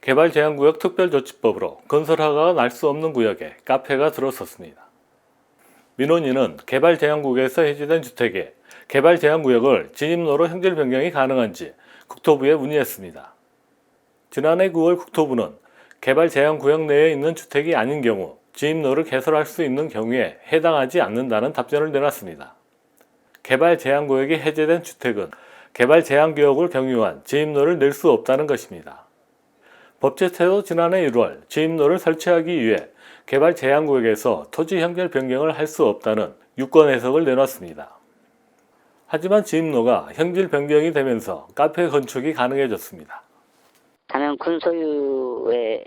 개발 제한 구역 특별조치법으로 건설 허가가 날 수 없는 구역에 카페가 들어섰습니다. 민원인은 개발 제한 구역에서 해제된 주택에 개발 제한 구역을 진입로로 형질 변경이 가능한지 국토부에 문의했습니다. 지난해 9월 국토부는 개발 제한 구역 내에 있는 주택이 아닌 경우 진입로를 개설할 수 있는 경우에 해당하지 않는다는 답변을 내놨습니다. 개발 제한 구역이 해제된 주택은 개발 제한 구역을 경유한 진입로를 낼 수 없다는 것입니다. 법제처도 지난해 1월 진입로를 설치하기 위해 개발 제한구역에서 토지 형질 변경을 할 수 없다는 유권 해석을 내놨습니다. 하지만 진입로가 형질 변경이 되면서 카페 건축이 가능해졌습니다. 담양 군소유의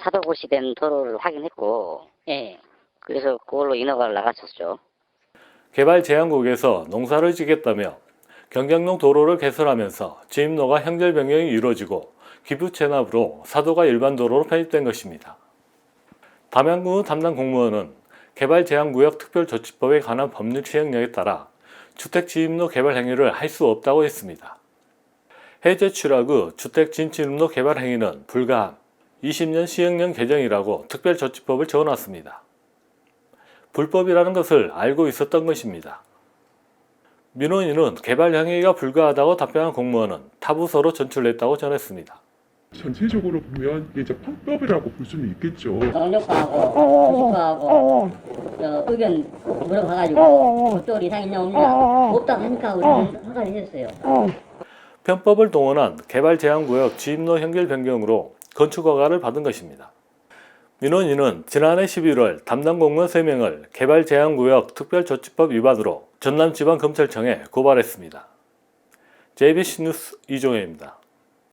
사도고시 된 도로를 확인했고, 예. 그래서 그걸로 인허가를 나갔었죠. 개발 제한국에서 농사를 지겠다며 경경용 도로를 개설하면서 진입로가 형질 변경이 이루어지고 기부 체납으로 사도가 일반 도로로 편입된 것입니다. 담양구 담당 공무원은 개발제한구역 특별조치법에 관한 법률 시행령에 따라 주택 진입로 개발 행위를 할 수 없다고 했습니다. 해제 취락 후 주택 진진입로 개발 행위는 불가함, 20년 시행령 개정이라고 특별조치법을 적어놨습니다. 불법이라는 것을 알고 있었던 것입니다. 민원인은 개발 행위가 불가하다고 답변한 공무원은 타부서로 전출했다고 전했습니다. 전체적으로 보면 이게 이제 편법이라고 볼 수는 있겠죠. 정력과하고 수식과하고 저 의견 물어봐가지고 그쪽 이상 있냐 없냐 없다고 하니까 우리는 허가를 해줬어요. 편법을 동원한 개발 제한구역 진입로 형질 변경으로 건축 허가를 받은 것입니다. 민원인은 지난해 11월 담당 공무원 3명을 개발 제한구역 특별조치법 위반으로 전남지방검찰청에 고발했습니다. JBC 뉴스 이종혜입니다.